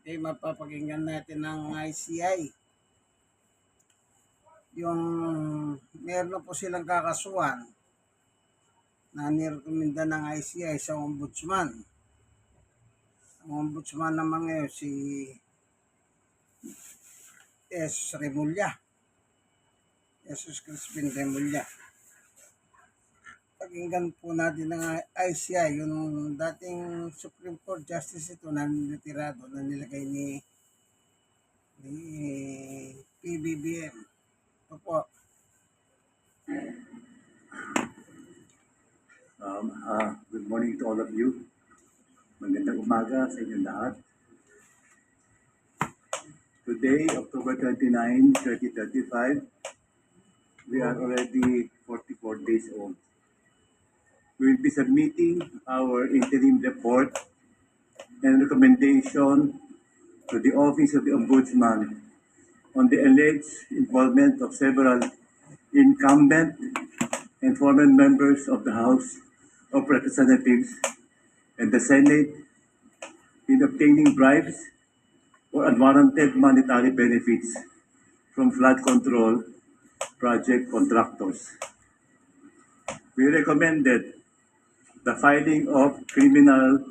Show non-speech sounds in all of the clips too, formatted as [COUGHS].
Okay, mapapakinggan natin ng ICI. Yung meron po silang kakasuhan na nirekomenda ng ICI sa ombudsman. Ang ombudsman naman ngayon si S. Remulla. Jesus Crispin Remulla. Pakinggan po natin ng ICI, yung dating Supreme Court Justice ito na niretirado na nilagay ni ni PBBM. Ito po. Um, uh, good morning to all of you. Magandang umaga sa inyong lahat. Today, October 29, 2035, we are already 44 days old. We will be submitting our interim report and recommendation to the Office of the Ombudsman on the alleged involvement of several incumbent and former members of the House of Representatives and the Senate in obtaining bribes or unwarranted monetary benefits from flood control project contractors. We recommended the filing of criminal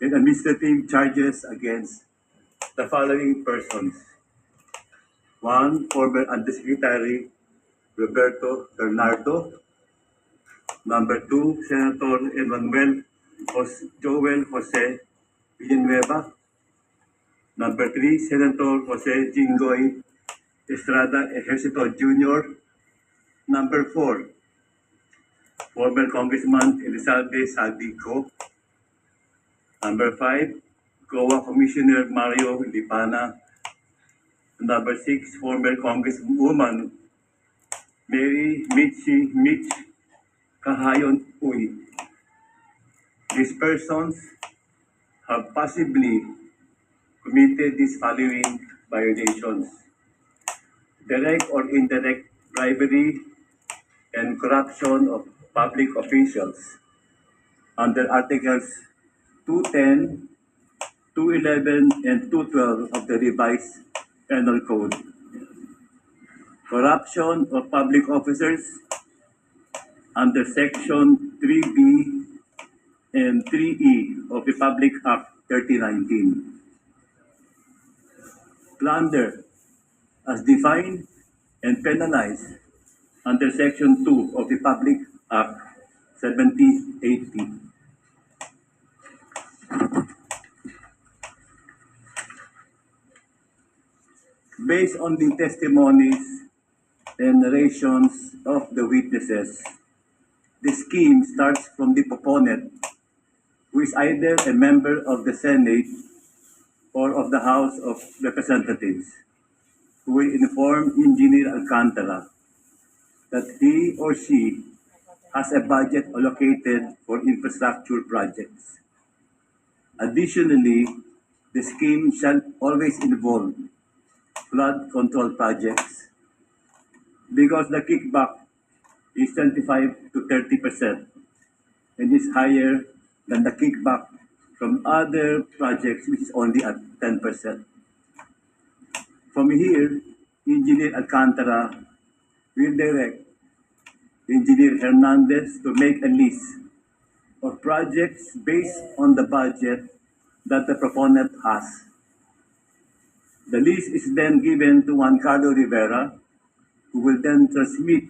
and administrative charges against the following persons. One, former Undersecretary Roberto Bernardo, Number two, Senator Emmanuel Jos- Joel Jose Villanueva. Number three, Senator Jose Jingoy Estrada Ejercito Jr. Number four, former Congressman Elizalde Saldico. Number five, Goa Commissioner Mario Lipana. Number six, former Congresswoman Mary Mitzi Mitch Kahayon Uy. These persons have possibly committed these following violations. Direct or indirect bribery and corruption of public officials under Articles 210, 211, and 212 of the revised Penal Code. Corruption of public officers under Section 3B and 3E of the Public Act 3019. Plunder as defined and penalized under Section 2 of the Public Act 7080. Based on the testimonies and narrations of the witnesses, the scheme starts from the proponent, who is either a member of the Senate or of the House of Representatives, who will inform Engineer Alcantara that he or she has a budget allocated for infrastructure projects. Additionally, the scheme shall always involve flood control projects because the kickback is 25 to 30 percent and is higher than the kickback from other projects which is only at 10 percent. From here, Engineer Alcantara will direct Engineer Hernandez to make a list of projects based on the budget that the proponent has. The list is then given to Juan Carlo Rivera, who will then transmit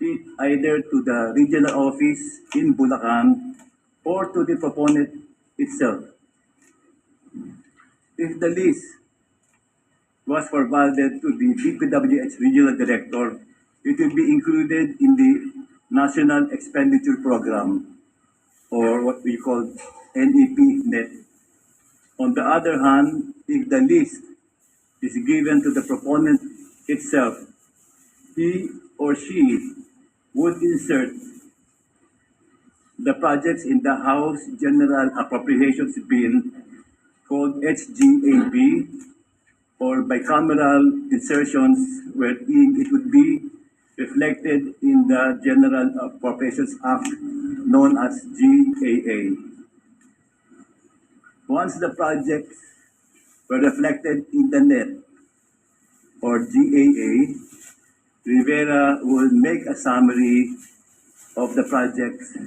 it either to the regional office in Bulacan or to the proponent itself. If the list was forwarded to the DPWH regional director, it will be included in the National Expenditure Program or what we call NEP net. On the other hand, if the list is given to the proponent itself, he or she would insert the projects in the House General Appropriations Bill called HGAB or bicameral insertions wherein it would be reflected in the General Appropriations Act known as GAA. Once the projects were reflected in the net or GAA, Rivera will make a summary of the projects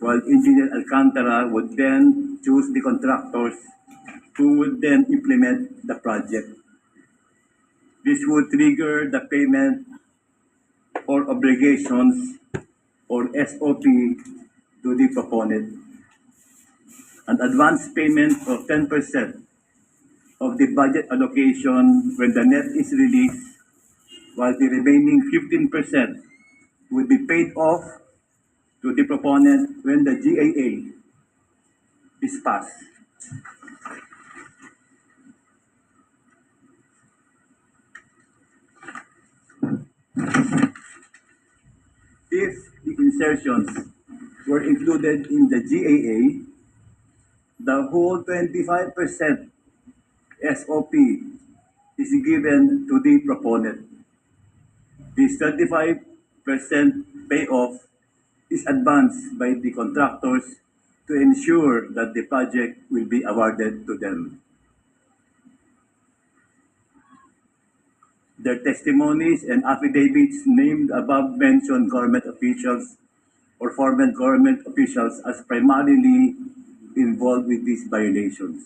while Engineer Alcantara would then choose the contractors who would then implement the project. This would trigger the payment or obligations or SOP to the proponent. An advance payment of 10% of the budget allocation when the net is released, while the remaining 15% will be paid off to the proponent when the GAA is passed. If the insertions were included in the GAA, the whole 25% SOP is given to the proponent. This 35% payoff is advanced by the contractors to ensure that the project will be awarded to them. Their testimonies and affidavits named above mentioned government officials or former government officials as primarily involved with these violations.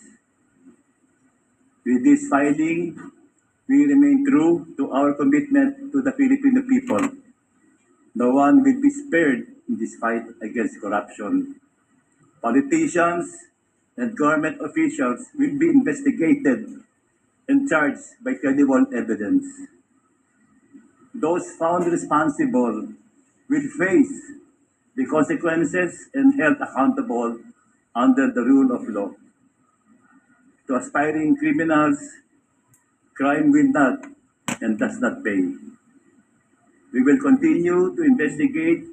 With this filing, we remain true to our commitment to the Filipino people. No one will be spared in this fight against corruption. Politicians and government officials will be investigated and charged by credible evidence. Those found responsible will face the consequences and held accountable under the rule of law. To aspiring criminals, crime will not and does not pay. We will continue to investigate,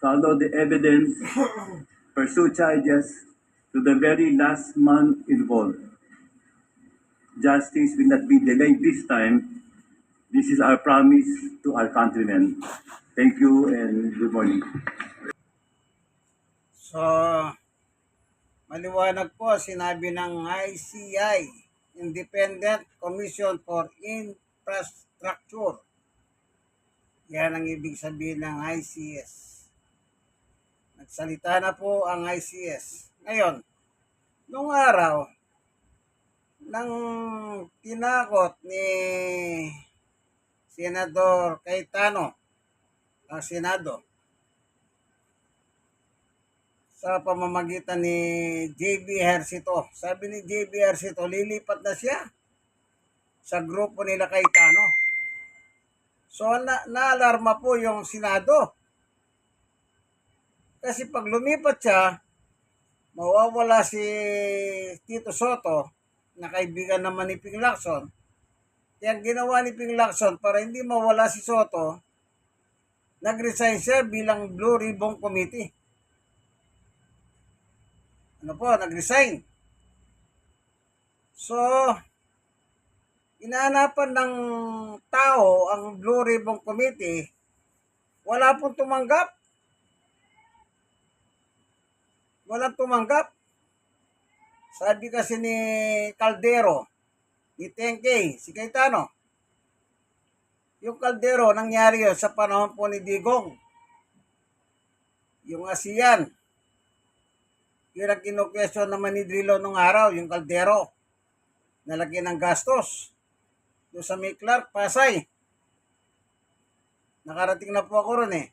follow the evidence, [COUGHS] pursue charges to the very last man involved. Justice will not be delayed this time. This is our promise to our countrymen. Thank you and good morning. So, maliwanag po sinabi ng ICI, Independent Commission for Infrastructure. Yan ang ibig sabihin ng ICS. Nagsalita na po ang ICS. Ngayon, nung araw, nang tinakot ni Senador Cayetano ang Senado sa pamamagitan ni JB Hersito. Sabi ni JB Hersito, lilipat na siya sa grupo nila Cayetano. So, na naalarma po yung Senado. Kasi pag lumipat siya, mawawala si Tito Soto, na kaibigan naman ni Ping Lacson. Kaya ginawa ni Ping Lacson para hindi mawala si Soto, nag-resign siya bilang Blue Ribbon Committee. Ano po, nag-resign. So, inaanapan ng tao ang Blue Ribbon Committee, wala pong tumanggap. Walang tumanggap. Sabi kasi ni Caldero, ni Tengke, si Cayetano, yung Caldero, nangyari yun sa panahon po ni Digong. Yung ASEAN, yun ang kinukesyon naman ni Drillo nung araw, yung Caldero. Nalagyan ng gastos. Doon sa May Clark, Pasay. Nakarating na po ako ron eh.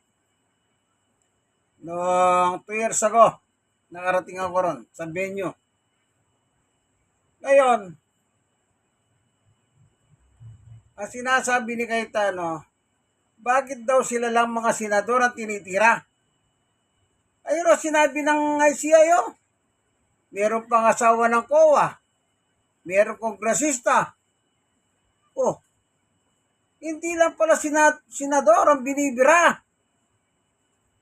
Noong 2 years ago, nakarating ako ron sa venue. Ngayon, ang sinasabi ni Cayetano, bakit daw sila lang mga senador ang tinitira? Ayun o, sinabi ng ICI o. Meron pang asawa ng COA. Meron kongresista. Oh, hindi lang pala sina- senador ang binibira.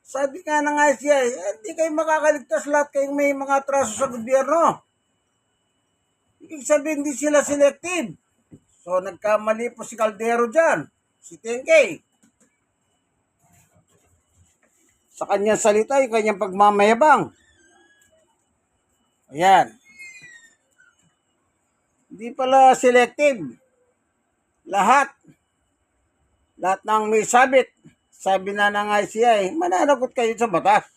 Sabi nga ng ICI, eh, hindi kayo makakaligtas lahat kayong may mga atraso sa gobyerno. Ibig sabihin, hindi sila selective. So, nagkamali po si Caldero dyan. Si Tengke. Sa kanyang salita, yung kanyang pagmamayabang. Ayan. Hindi pala selective. Lahat. Lahat ng may sabit. Sabi na ng ICI, mananagot kayo sa batas.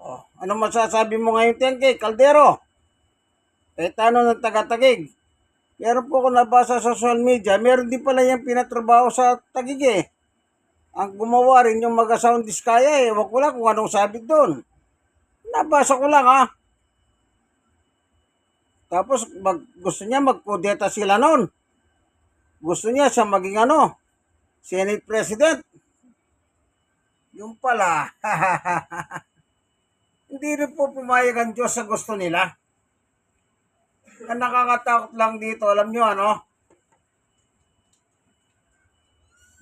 Oh, ano masasabi mo ngayon, Tengke? Kaldero. Kahit ano ng taga-tagig. Meron po ako nabasa sa social media, meron din pala yung pinatrabaho sa tagig eh. Ang gumawa rin yung mag-sound diskaya eh. Ewan ko lang kung anong sabi doon. Nabasa ko lang ha. Tapos mag, gusto niya magkudeta sila noon. Gusto niya siya maging ano, Senate President. Yung pala. [LAUGHS] Hindi rin po pumayag ang Diyos sa gusto nila. Ang nakakatakot lang dito, alam nyo ano?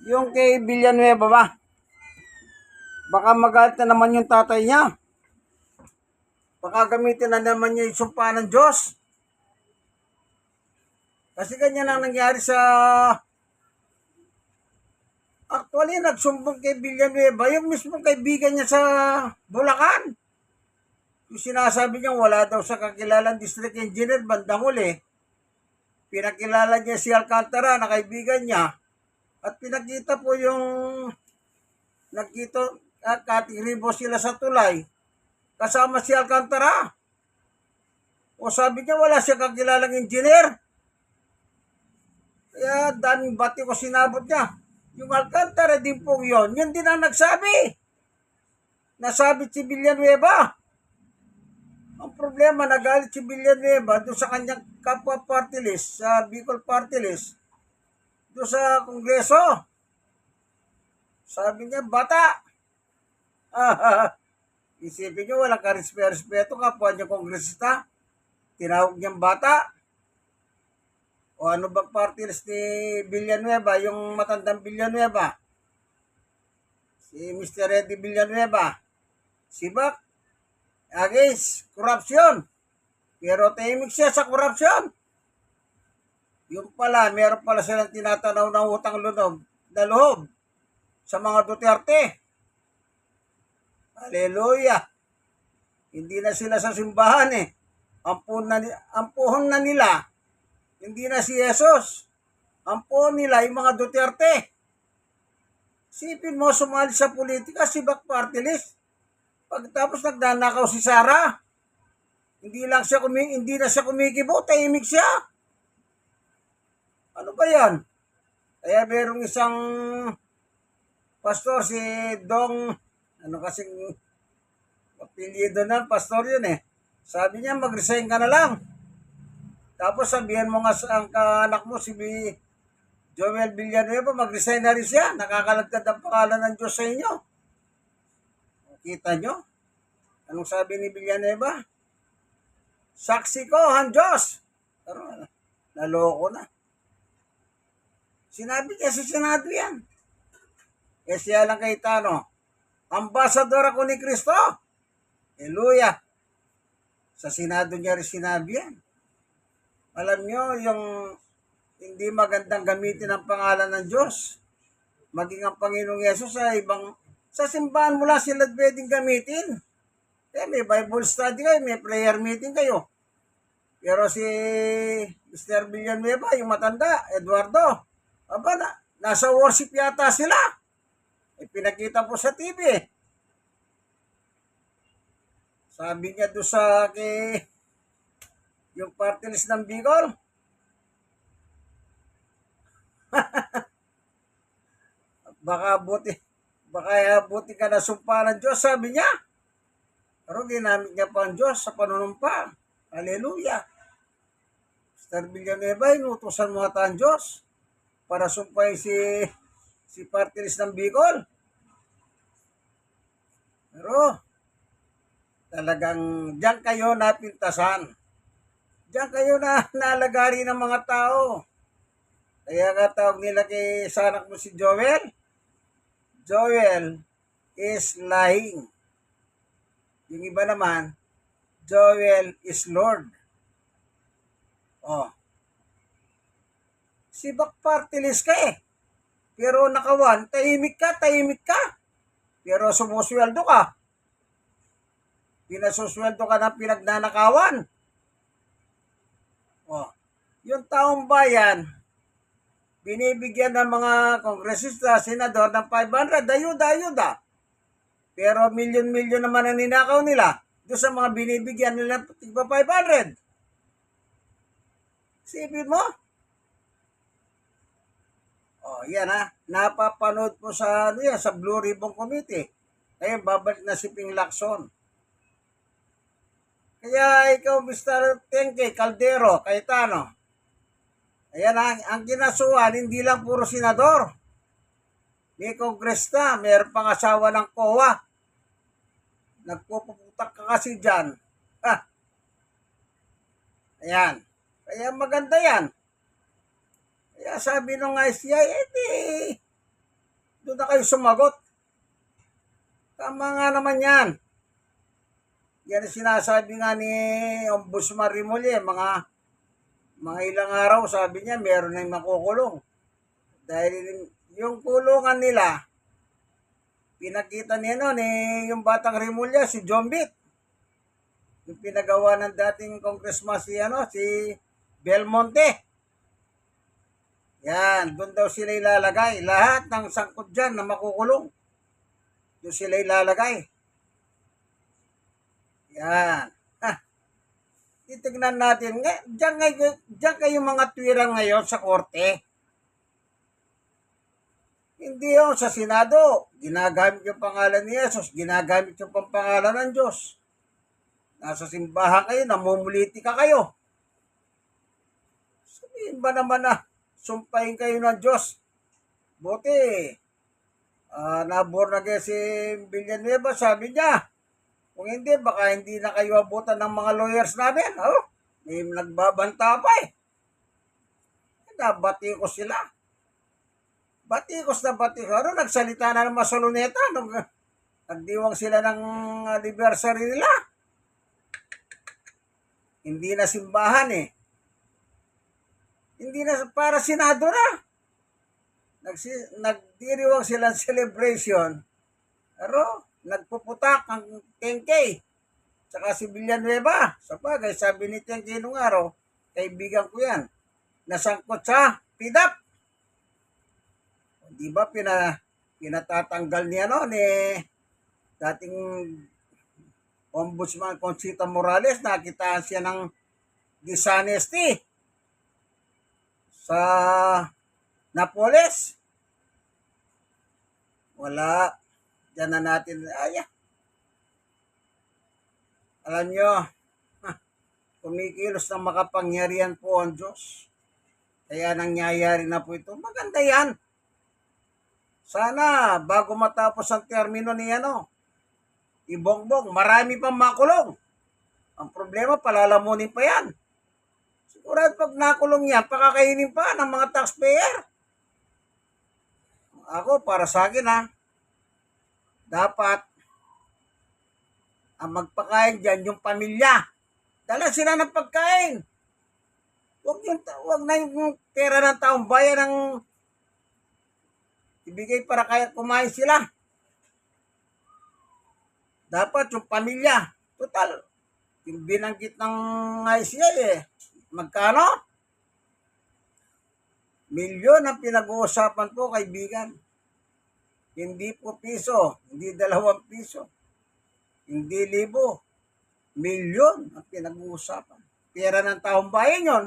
Yung kay Villanueva ba? Baka magalit na naman yung tatay niya. Baka gamitin na naman niya yung sumpa ng Diyos. Kasi ganyan ang nangyari sa... Actually, nagsumbong kay Villanueva, yung mismong kaibigan niya sa Bulacan. Yung sinasabi niya, wala daw sa kakilalang district engineer, bandang huli. Pinakilala niya si Alcantara na kaibigan niya. At pinakita po yung nagkita at katingribo sila sa tulay. Kasama si Alcantara. O sabi niya, wala siya kakilalang engineer. Kaya daming bati ko sinabot niya. Yung Alcantara din po yun. Yun din ang nagsabi. Nasabi si Villanueva. Ang problema, nagalit si Villanueva doon sa kanyang kapwa party list, sa Bicol party list, doon sa kongreso. Sabi niya, bata. Ah, [LAUGHS] isipin niyo, walang karespeto kapwa niya kongresista. Tinawag niyang bata. O ano bang party list ni Villanueva, yung matandang Villanueva? Si Mr. Eddie Villanueva. Si Bak, against corruption. Pero tahimik siya sa corruption. Yung pala, meron pala silang tinatanaw ng utang lunob na loob sa mga Duterte. Hallelujah. Hindi na sila sa simbahan eh. Ampuhon na, ampuhon na nila. Hindi na si Jesus. Ampuhon nila yung mga Duterte. Sipin mo sumali sa politika, si Back Party List. Pagkatapos nagnanakaw si Sara, hindi lang siya kumi hindi na siya kumikibo, tahimik siya. Ano ba 'yan? Kaya merong isang pastor si Dong ano kasing apelyido na pastor yun eh. Sabi niya mag-resign ka na lang. Tapos sabihan mo nga sa ang anak mo si Joel Villanueva mag-resign na rin siya. Nakakalagtad ang pangalan ng Diyos sa inyo. Kita nyo? Anong sabi ni Villanueva? Saksi ko, ang Diyos. Pero naloko na. Sinabi niya sa Senado yan. Eh siya lang kay Tano. Ambasador ako ni Kristo. Hallelujah. Sa Senado niya rin sinabi yan. Alam nyo, yung hindi magandang gamitin ang pangalan ng Diyos. Maging ang Panginoong Yesus sa ibang sa simbahan mo lang sila pwedeng gamitin. Eh, may Bible study kayo, may prayer meeting kayo. Pero si Mr. Villanueva, yung matanda, Eduardo, aba na, nasa worship yata sila. Eh, pinakita po sa TV. Sabi niya doon sa kay, yung party list ng Bicol, [LAUGHS] baka buti, baka buti ka na sumpa ng Diyos, sabi niya. Pero ginamit niya pa ang Diyos sa panunumpa. Hallelujah. Mr. Villanueva, inutusan mo ata ang Diyos para sumpay si si party list ng Bicol. Pero, talagang diyan kayo napintasan. Diyan kayo na [LAUGHS] nalagari ng mga tao. Kaya nga tawag nila kay sa anak mo si Joel. Joel is lying. Yung iba naman, Joel is Lord. Oh. Si Bakpartilis ka eh. Pero nakawan, tahimik ka, tahimik ka. Pero sumusweldo ka. Pinasusweldo ka ng pinagnanakawan. Oh, yung taong bayan, binibigyan ng mga kongresista, senador ng 500, ayuda, ayuda. Pero milyon-milyon naman ang ninakaw nila doon sa mga binibigyan nila tigpa 500. Sipin mo? Oh, yan ha. Napapanood po sa, ano yan, sa Blue Ribbon Committee. Ngayon, babalik na si Ping Lacson. Kaya ikaw, Mr. Tenke, Caldero, Cayetano, ayan ang, ang kinasuhan, hindi lang puro senador. May kongres na, mayroon pang asawa ng COA. Nagpuputak ka kasi dyan. Ah. Ayan. Kaya maganda yan. Kaya sabi nung ICI, eh di, doon na kayo sumagot. Tama nga naman yan. Yan ang sinasabi nga ni Ombudsman Rimulye, mga mga ilang araw, sabi niya, meron na makukulong. Dahil yung kulungan nila, pinakita niya noon eh, yung batang Rimulya, si John Beat. Yung pinagawa ng dating congressman si, ano, si Belmonte. Yan, doon daw sila ilalagay. Lahat ng sangkot dyan na makukulong. Doon sila ilalagay. Yan. Ah, titignan natin. Nga, diyan, kayo, diyan kayo mga tuwirang ngayon sa korte. Hindi yun sa Senado. Ginagamit yung pangalan ni Jesus. Ginagamit yung pangalan ng Diyos. Nasa simbahan kayo, namumuliti ka kayo. Sabihin ba naman na sumpahin kayo ng Diyos? Buti, uh, nabor na kaya si Villanueva, sabi niya, kung hindi, baka hindi na kayo abutan ng mga lawyers namin. Oh, may nagbabanta pa eh. Nabati ko sila. Batikos na batikos. Ano, nagsalita na ng masaluneta nung nagdiwang sila ng anniversary nila. Hindi na simbahan eh. Hindi na para senado na. Nagsi, nagdiriwang silang celebration. Pero, nagpuputak ang 10K. Tsaka si Villanueva. Sa bagay, sabi ni 10K nung araw, kaibigan ko yan. Nasangkot sa PIDAP. Di ba pina, pinatatanggal niya no ni dating Ombudsman Conchita Morales, nakitaan siya ng dishonesty sa Napoles. Wala. Diyan na natin. Ay, alam nyo, kumikilos ng makapangyarihan po ang Diyos. Kaya nangyayari na po ito. Maganda yan. Sana, bago matapos ang termino ni ano, ibongbong, marami pang makulong. Ang problema, palalamunin pa yan. Sigurado pag nakulong yan, pakakainin pa ng mga taxpayer. Ako, para sa akin ha, dapat ang magpakain dyan yung pamilya. Dala sila ng pagkain. Huwag, yung, huwag na yung pera ng taong bayan ng ibigay para kaya kumain sila. Dapat yung pamilya. Total, yung binanggit ng ICI eh, magkano? Milyon ang pinag-uusapan po, kaibigan. Hindi po piso, hindi dalawang piso, hindi libo. Milyon ang pinag-uusapan. Pera ng taong bayan yon.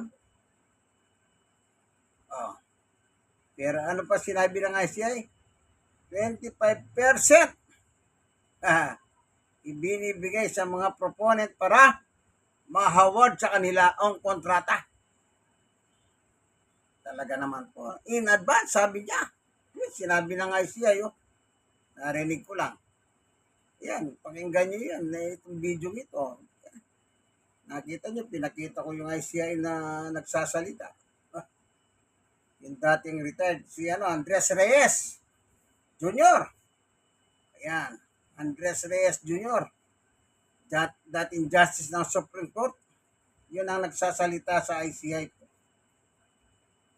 Oh. Pero ano pa sinabi ng ICI? 25% ah, ibinibigay sa mga proponent para mahaward sa kanila ang kontrata. Talaga naman po. In advance, sabi niya. Sinabi ng ICI, oh. narinig ko lang. Yan, pakinggan niyo yan. eh, Itong video ito. Nakita niyo, pinakita ko yung ICI na nagsasalita. [LAUGHS] Yung dating retired, si ano, Andres Reyes Jr. Ayan, Andres Reyes Jr. Dat, dating justice ng Supreme Court. Yun ang nagsasalita sa ICI.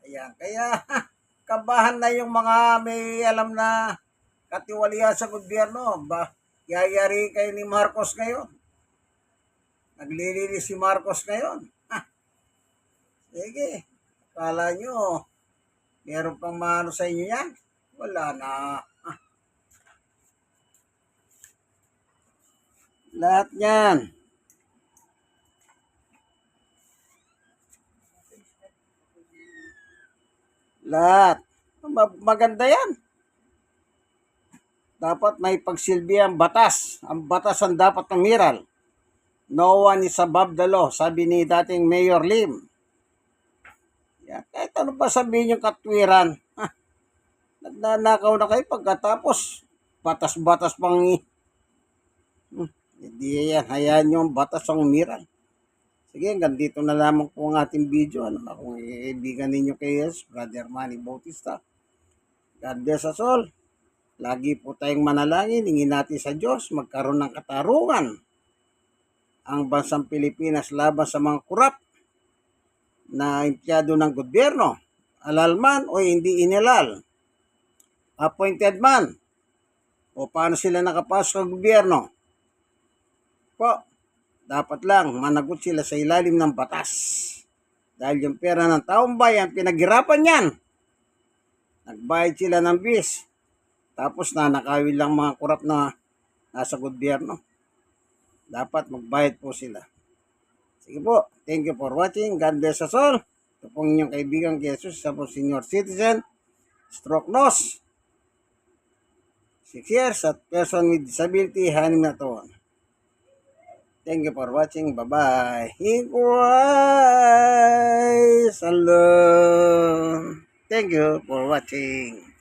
Ayan, kaya [LAUGHS] kabahan na yung mga may alam na katiwalian sa gobyerno. Ba, yayari kayo ni Marcos ngayon. Naglilinis si Marcos ngayon. Ha. Sige. Kala nyo, meron pang maano sa inyo yan? Wala na. Ah. Lahat yan. Lahat. Ma- maganda yan. Dapat may pagsilbi ang batas. Ang batas ang dapat tumiral. No one is above the law, sabi ni dating Mayor Lim. Yan. Kahit ano pa sabihin yung katwiran. Nagnanakaw na kayo pagkatapos. Batas-batas pang Hmm, Hindi yan. Hayaan nyo ang batas ang umiral. Sige, hanggang dito na lamang po ang ating video. Ano na kung kaibigan ninyo kay yes, Brother Manny Bautista. God bless us all. Lagi po tayong manalangin. Hingin natin sa Diyos magkaroon ng katarungan ang bansang Pilipinas laban sa mga kurap na empleyado ng gobyerno, alalman o hindi inilal, appointed man, o paano sila nakapasok sa gobyerno. Po, dapat lang managot sila sa ilalim ng batas. Dahil yung pera ng taong bayan, pinaghirapan yan. Nagbayad sila ng bis. Tapos nanakawin lang mga kurap na nasa gobyerno. Dapat magbayad po sila. Sige po. Thank you for watching. God bless us all. Ito pong inyong kaibigan kay Jesus, isa po senior citizen, stroke nose, 6 years at person with disability, hanim na taon. Thank you for watching. Bye-bye. Equalize alone. Thank you for watching.